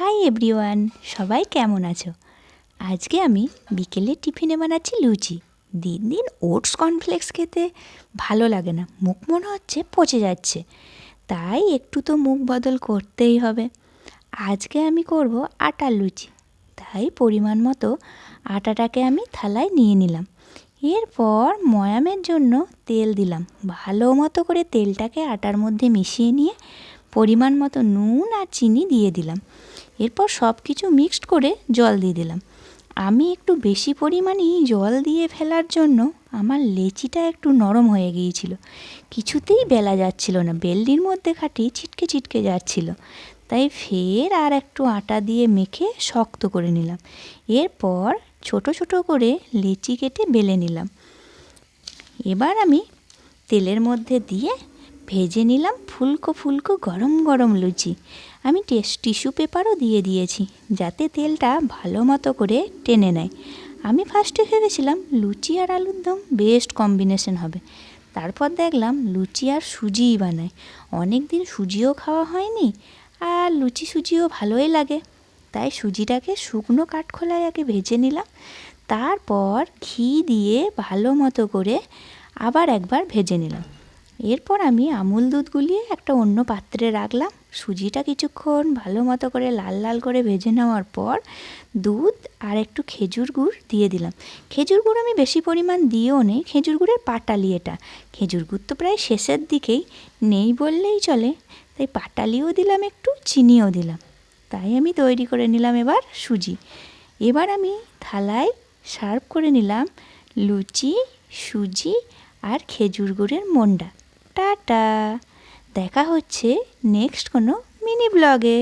Hi everyone, সবাই কেমন আছো? আজকে আমি বিকেলে টিফিনে বানাচ্ছি লুচি। দিন দিন ওটস কর্নফ্লেক্স খেতে ভালো লাগে না, মুখ মনে হচ্ছে পচে যাচ্ছে। তাই একটু তো মুখ বদল করতেই হবে। আজকে আমি করব আটার লুচি। তাই পরিমাণ মতো আটাটাকে আমি থালায় নিয়ে নিলাম। এরপর ময়ামের জন্য তেল দিলাম। ভালো মতো করে তেলটাকে আটার মধ্যে মিশিয়ে নিয়ে পরিমাণ মতো নুন আর চিনি দিয়ে দিলাম। এরপর সব কিছু মিক্সড করে জল দিয়ে দিলাম। আমি একটু বেশি পরিমাণেই জল দিয়ে ফেলার জন্য আমার লেচিটা একটু নরম হয়ে গিয়েছিল। কিছুতেই বেলা যাচ্ছিল না বেলডির মধ্যে খাটি ছিটকে ছিটকে যাচ্ছিল। তাই ফের আর একটু আটা দিয়ে মেখে শক্ত করে নিলাম। এরপর ছোট ছোট করে লেচি কেটে বেলে নিলাম। এবার আমি তেলের মধ্যে দিয়ে ভেজে নিলাম ফুলকো ফুলকো গরম গরম লুচি। আমি টেস টিস্যু পেপারও দিয়ে দিয়েছি, যাতে তেলটা ভালো মতো করে টেনে নেয়। আমি ফার্স্টে ভেবেছিলাম লুচি আর আলুর দম বেস্ট কম্বিনেশন হবে। তারপর দেখলাম লুচি আর সুজিই বানায়। অনেক দিন সুজিও খাওয়া হয়নি আর লুচি সুজিও ভালোই লাগে। তাই সুজিটাকে শুকনো কাঠখোলায় আগে ভেজে নিলাম। তারপর ঘি দিয়ে ভালো মতো করে আবার একবার ভেজে নিলাম। এরপর আমি আমুল দুধ গুলিয়ে একটা অন্য পাত্রে রাখলাম। সুজিটা কিছুক্ষণ ভালো মতো করে লাল লাল করে ভেজে নেওয়ার পর দুধ আর একটু খেজুর গুড় দিয়ে দিলাম। খেজুর গুড় আমি বেশি পরিমাণ দিয়েও নেই খেজুর গুড়ের পাটালি এটা। খেজুর গুড় তো প্রায় শেষের দিকেই, নেই বললেই চলে। তাই পাটালিও দিলাম একটু, চিনিও দিলাম। তাই আমি তৈরি করে নিলাম এবার সুজি। এবার আমি থালায় সার্ভ করে নিলাম লুচি, সুজি আর খেজুর গুড়ের মন্ডা। টাটা! দেখা হচ্ছে নেক্সট কোনো মিনি ব্লগে।